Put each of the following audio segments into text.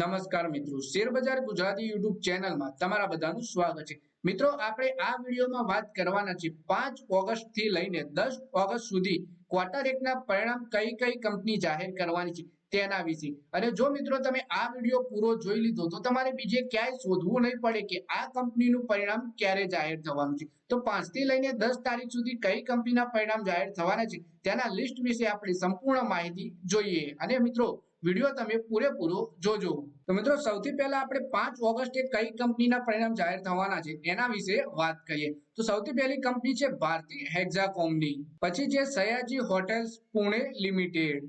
નમસ્કાર મિત્રો શેરબજાર ગુજરાતી યુટ્યુબ ચેનલમાં તમારા બધાનું સ્વાગત છે મિત્રો આપણે આ વિડીયોમાં વાત કરવાના છે પાંચ ઓગસ્ટથી લઈને દસ ઓગસ્ટ સુધી ક્વાર્ટર એકના પરિણામ કઈ કઈ કંપની જાહેર કરવાની છે તેના વિશે અને જો મિત્રો તમે આ વિડીયો પૂરો જોઈ લીધો તો તમારે બીજે ક્યાંય શોધવું નહીં પડે કે આ કંપનીનું પરિણામ ક્યારે જાહેર થવાનું છે તો પાંચથી લઈને દસ તારીખ સુધી કઈ કંપનીના પરિણામ જાહેર થવાના છે તેના લિસ્ટ વિશે આપણે સંપૂર્ણ માહિતી જોઈએ અને મિત્રો વિડીયો તમે પૂરેપૂરો જોજો તો મિત્રો સૌથી પહેલા આપણે પાંચ ઓગસ્ટે કઈ કંપનીના પરિણામ જાહેર થવાના છે એના વિશે વાત કરીએ તો સૌથી પહેલી કંપની છે ભારતી હેક્ઝાકોમની પછી છે Sayaji hotels Pune limited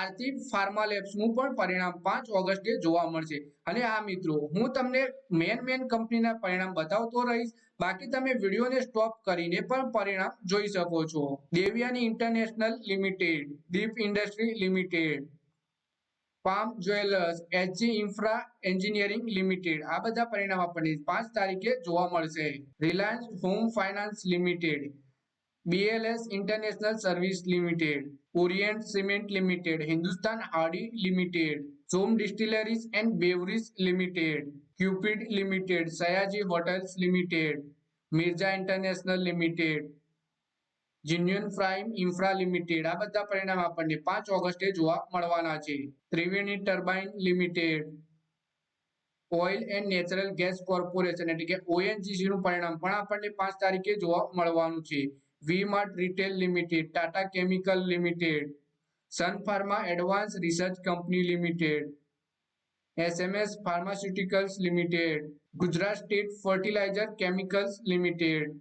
Aarti pharma લેબ્સનું પણ પરિણામ પાંચ ઓગસ્ટે જોવા મળશે અને આ મિત્રો હું તમને મેન મેન કંપનીના પરિણામ બતાવતો રહીશ બાકી તમે વિડીયોને સ્ટોપ કરીને પણ પરિણામ જોઈ શકો છો Devyani international limited Deep industry limited palm jewellers HG infra engineering limited આ બધા પરિણામ આપણને પાંચ તારીખે જોવા મળશે Reliance home finance limited BLS international service limited Orient cement limited Hindustan Hardy limited Som distilleries and beverages limited Cupid limited Sayaji hotels limited Mirza international limited union prime infra limited આ બધા પરિણામ આપણને પાંચ ઓગસ્ટે જોવા મળવાના છે Triveni turbine limited oil and natural gas corporation એટલે કે ઓએનજીસી નું પરિણામ પણ આપણને પાંચ તારીખે જોવા મળવાનું છે V Mart retail limited Tata chemical limited Sun pharma advance research company limited SMS pharmaceuticals limited Gujarat state fertilizer chemicals limited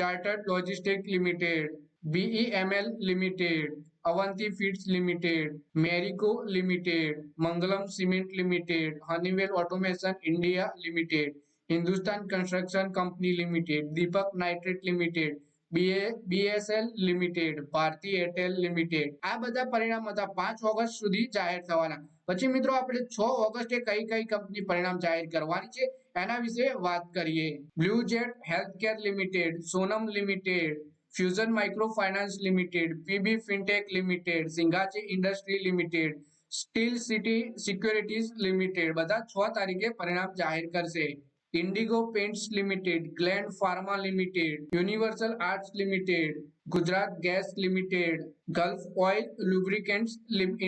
chartered logistic limited BEML limited Avanti feeds limited Marico limited Mangalam cement limited Honeywell automation India limited Hindustan construction company limited Deepak nitrate limited BSL limited Bharti Airtel limited आ बदा परिणाम था पांच August सुधी जाहिर थाना पची मित्रों अपने छस्टे कई कई कंपनी परिणाम जाहिर करने Blue Jet health care limited Sonam limited fusion micro finance limited PB fintech limited Singhachi industry limited steel city securities limited બધા 6 તારીખે પરિણામ જાહેર કરશે Indigo paints limited Gland pharma limited universal arts limited Gujarat gas limited Gulf oil lubricants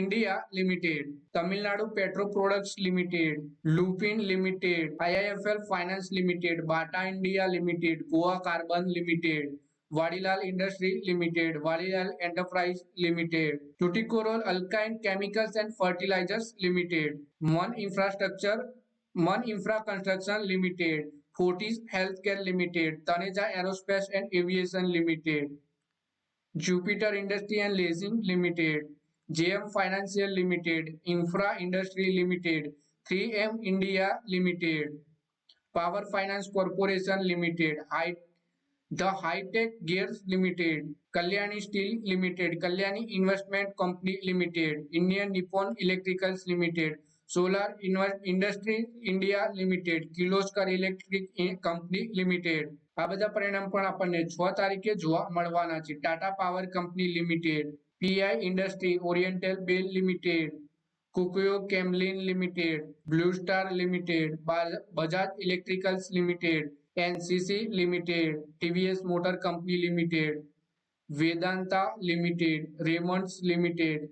India limited Tamil Nadu petrol products limited Lupin limited IFFL finance limited Bata India limited Goa carbon limited Vadilal industry limited Vadilal enterprise limited Tuticorin અલ્કાઇન chemicals and fertilizers limited Man infrastructure Man infra construction limited Fortis healthcare limited Taneja aerospace and aviation limited Jupiter industry and leasing limited JM financial limited infra industry limited three M India limited power finance corporation limited high The High-Tech Gears Limited, Kalyani Steel Limited, Kalyani Investment Company Limited, Indian Nippon Electricals Limited, Solar Invest Industries India Limited, Kiloskar Electric Company Limited. આ બધા પરિણામ પણ આપણને છ તારીખે જોવા મળવાના છે Tata power company limited PI industry oriental bell limited Kokuyo Camlin limited blue star limited Bajaj electricals limited NCC limited TVS motor company limited Vedanta limited Raymonds limited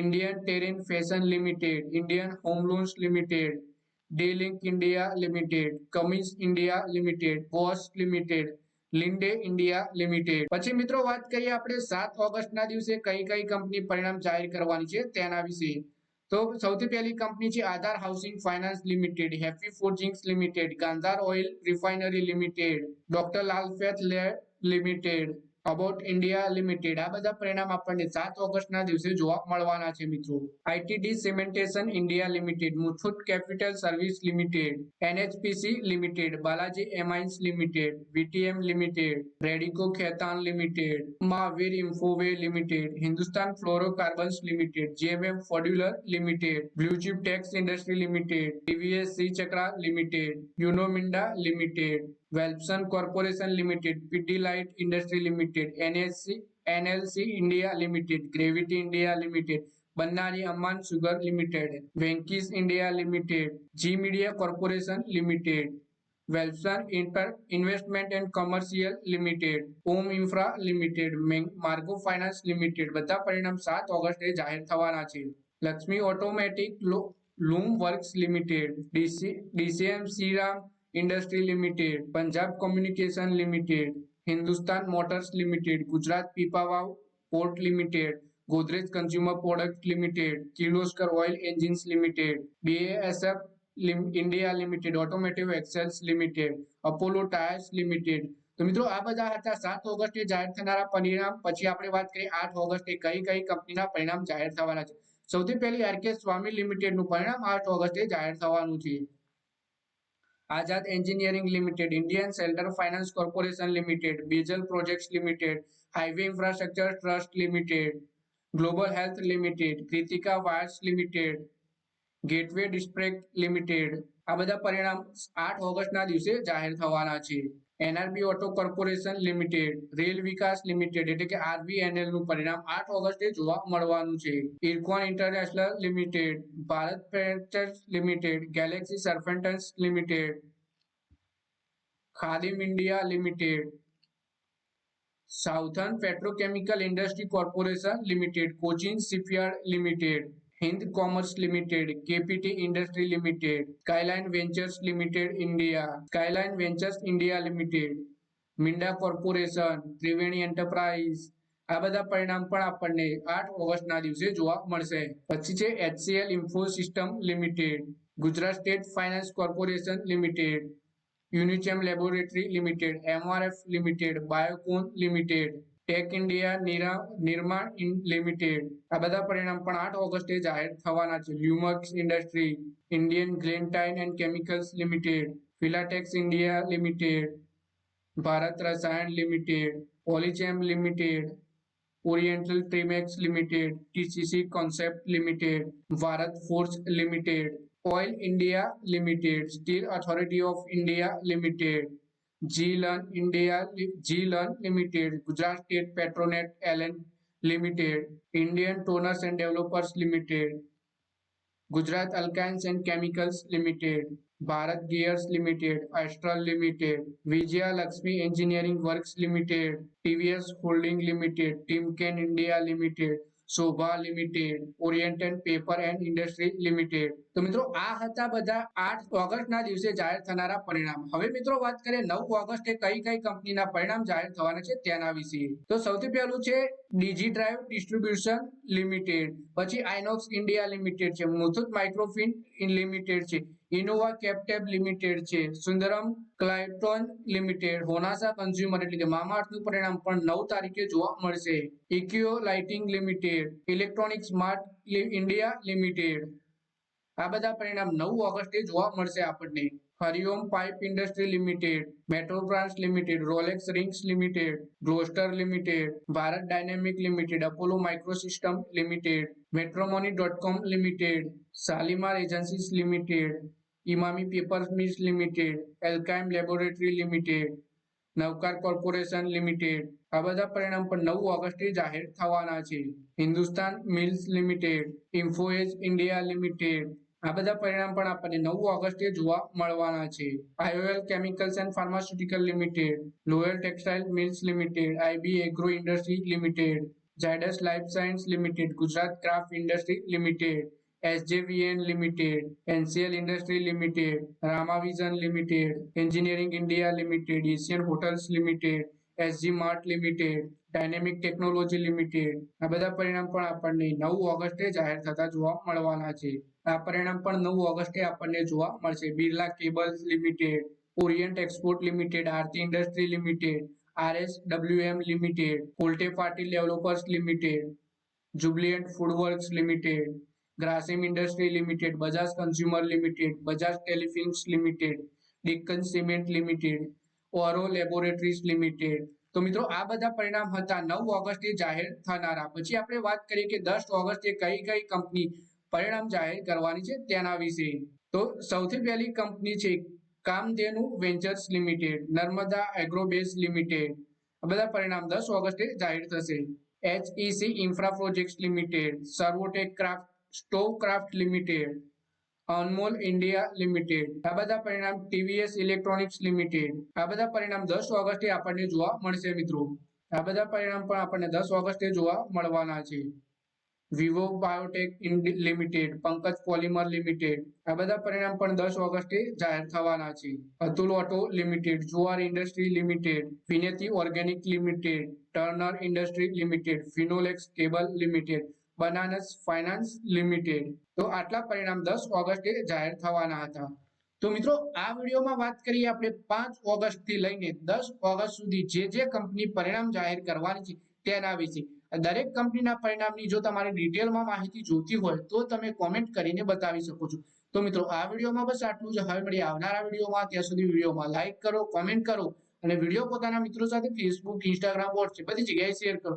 Indian terrain fashion limited Indian home loans limited D Link India limited Cummins India limited Bosch limited Linde India limited પછી મિત્રો વાત કરીએ આપણે સાત ઓગસ્ટના દિવસે કઈ કઈ કંપની પરિણામ જાહેર કરવાની છે તેના વિશે તો સૌથી પહેલી કંપની છે Aadhaar housing finance limited happy forgings limited Gandhar oil refinery limited doctor Lal Path lab limited Abbott India limited આ બધા પરિણામ આપણને સાત ઓગસ્ટના દિવસે જોવા મળવાના છે મિત્રો ITD cementation India limited Muthoot capital service limited NHPC limited Balaji amines limited VTM limited Radico Khaitan limited Mahavir infoway limited Hindustan fluorocarbons limited GMM Pfaudler limited bluechip tex industry limited TVS C ચક્રા limited Uno Minda limited વેલ્પસન corporation limited PT light industry limited limited NSC NLC India limited gravity India limited Bannari Amman sugar limited Venky's India limited G media corporation limited વેલ્સન inter investment and commercial limited Om infra limited માર્ગો finance limited બધા પરિણામ સાત ઓગસ્ટે જાહેર થવાના છે Lakshmi automatic loom works limited DC DCM Shriram industry limited Punjab communication limited Hindustan motors limited Gujarat Pipavav port limited Godrej consumer product limited Kirloskar oil engines limited BASF India limited automotive axles limited Apollo tyres limited તો મિત્રો આ બધા હતા સાત ઓગસ્ટે જાહેર થનારા પરિણામ પછી આપણે વાત કરીએ આઠ ઓગસ્ટે કઈ કઈ કંપનીના પરિણામ જાહેર થવાના છે સૌથી પહેલી આરકે સ્વામી લિમિટેડનું પરિણામ આઠ ઓગસ્ટે જાહેર થવાનું છે Azad engineering limited Indian shelter finance corporation limited Bajel projects limited highway infrastructure trust limited global health limited Kritika wires limited gateway distriparks limited આ બધા પરિણામ આઠ ઓગસ્ટના દિવસે જાહેર થવાના છે NRB auto corporation limited rail Vikas limited એટલે કે આરબીએનએલ નું પરિણામ આઠ ઓગસ્ટે જોવા મળવાનું છે ઇરકોન ઇન્ટરનેશનલ લિમિટેડ ભારત પેન્ટર્સ limited galaxy surfactants limited Khadim India limited southern petrochemical industry corporation limited Cochin shipyard limited Hind commerce limited KPT industry limited skyline ventures limited India skyline ventures India limited Minda corporation Triveni enterprise આ બધા પરિણામ પણ આપણને આઠ ઓગસ્ટના દિવસે જોવા મળશે પછી છે HCL infosystem limited Gujarat state finance corporation limited Unichem laboratory limited MRF limited Biocon limited tech India Nirman limited આ બધા પરિણામ પણ આઠ ઓગસ્ટે જાહેર થવાના છે લ્યુમક્સ ઇન્ડસ્ટ્રી ઇન્ડિયન ગ્લેન્ટાઇન and chemicals limited Filatex India limited Bharat Rasayan limited Polychem limited oriental trimex limited TCC concept limited Bharat forge limited oil India limited steel authority of India limited Zee learn India Zee learn limited Gujarat state Petronet LN limited Indian toners and developers limited Gujarat alkalies and chemicals limited Bharat gears limited Astral limited Vijaya Lakshmi engineering works limited TVS holding limited Timken India limited Shobha limited oriented paper and industry limited તો મિત્રો આ હતા બધા આઠ ઓગસ્ટના દિવસે જાહેર થનારા પરિણામ હવે મિત્રો વાત કરીએ નવ ઓગસ્ટે કઈ કઈ કંપનીના પરિણામ જાહેર થવાના છે તેના વિશે તો સૌથી પહેલું છે ડીજી ડ્રાઈવ ડિસ્ટ્રીબ્યુશન લિમિટેડ પછી આઇનોક્સ ઇન્ડિયા લિમિટેડ છે મુથુટ માઇક્રોફિન લિમિટેડ છે ઇનોવા કેપટેબ લિમિટેડ છે Sundaram clayton limited Honasa consumer એટલે કે મામાઆર્થનું પરિણામ પણ નવ તારીખે જોવા મળશે ઇક્યો lighting limited electronic smart India limited આ બધા પરિણામ નવ ઓગસ્ટે જોવા મળશે આપણને હરિઓમ પાઇપ ઇન્ડસ્ટ્રી લિમિટેડ મેટ્રોપ્રાન્સ limited Rolex rings limited Gloster limited Bharat dynamic limited Apollo microsystem limited મેટ્રોમોની dot com limited Shalimar agencies limited Emami papers mills limited Alkem laboratory limited Navkar corporation limited આ બધા પરિણામ પણ નવ ઓગસ્ટે જાહેર થવાના છે Hindustan mills limited ઇન્ફોએજ India limited આ બધા પરિણામ પણ આપણને નવ ઓગસ્ટે જોવા મળવાના છે IOL chemicals and pharmaceutical limited Loyal textile mills limited IB agro industry limited Zydus life science limited Gujarat craft industry limited SJVN Limited, NCL Industry Limited, Ramavision Limited, Engineering India Limited, Asian Hotels Limited, SG mart limited dynamic technology limited આ બધા પરિણામ પણ આપણને નવ ઓગસ્ટે જાહેર થતા જોવા મળવાના છે આ પરિણામ પણ નવ ઓગસ્ટે આપણને જોવા મળશે Birla cables limited orient export limited Aarti industry limited RS WM limited Kolte Patil developers limited જુબલિયન્ટ foodworks limited Grasim industry limited Bajaj consumer limited Bajaj telefilms limited Deccan cement limited ઓરો laboratories limited તો મિત્રો આ બધા પરિણામ હતા નવ ઓગસ્ટે જાહેર થનારા પછી આપણે વાત કરીએ કે દસ ઓગસ્ટે કઈ કઈ કંપની પરિણામ જાહેર કરવાની છે તેના વિશે તો સૌથી પહેલી કંપની છે Kamdhenu ventures limited Narmada agrobase limited આ બધા પરિણામ દસ ઓગસ્ટે જાહેર થશે HEC infra projects limited Servotech craft Stovecraft limited Anmol India limited આ બધા પરિણામ ટીવીએસ ઇલેક્ટ્રોનિક્સ લિમિટેડ આ બધા પરિણામ દસ ઓગસ્ટે આપણને જોવા મળશે મિત્રો આ બધા પરિણામ પણ આપણને દસ ઓગસ્ટે જોવા મળવાના છે Vivo biotech limited Pankaj polymer limited આ બધા પરિણામ પણ દસ ઓગસ્ટે જાહેર થવાના છે Atul auto limited Zuari industry limited Vinati organic limited Turner industry limited Finolex cable limited Banas finance limited તો આટલા પરિણામ દસ ઓગસ્ટે જાહેર થવાના હતા તો મિત્રો આ વિડીયોમાં વાત કરીએ આપણે પાંચ ઓગસ્ટથી લઈને દસ ઓગસ્ટ સુધી જે જે કંપની પરિણામ જાહેર કરવાની છે તેના વિશે દરેક કંપનીના પરિણામની જો તમારે ડિટેલમાં માહિતી જોતી હોય તો તમે કોમેન્ટ કરીને બતાવી શકો છો તો મિત્રો આ વિડીયોમાં બસ આટલું જ હવે મળી આવનારા વિડીયોમાં ત્યાં સુધી વિડીયોમાં લાઇક કરો કોમેન્ટ કરો અને વિડીયો પોતાના મિત્રો સાથે ફેસબુક ઇન્સ્ટાગ્રામ વોટ્સએપ બધી જગ્યાએ શેર કરો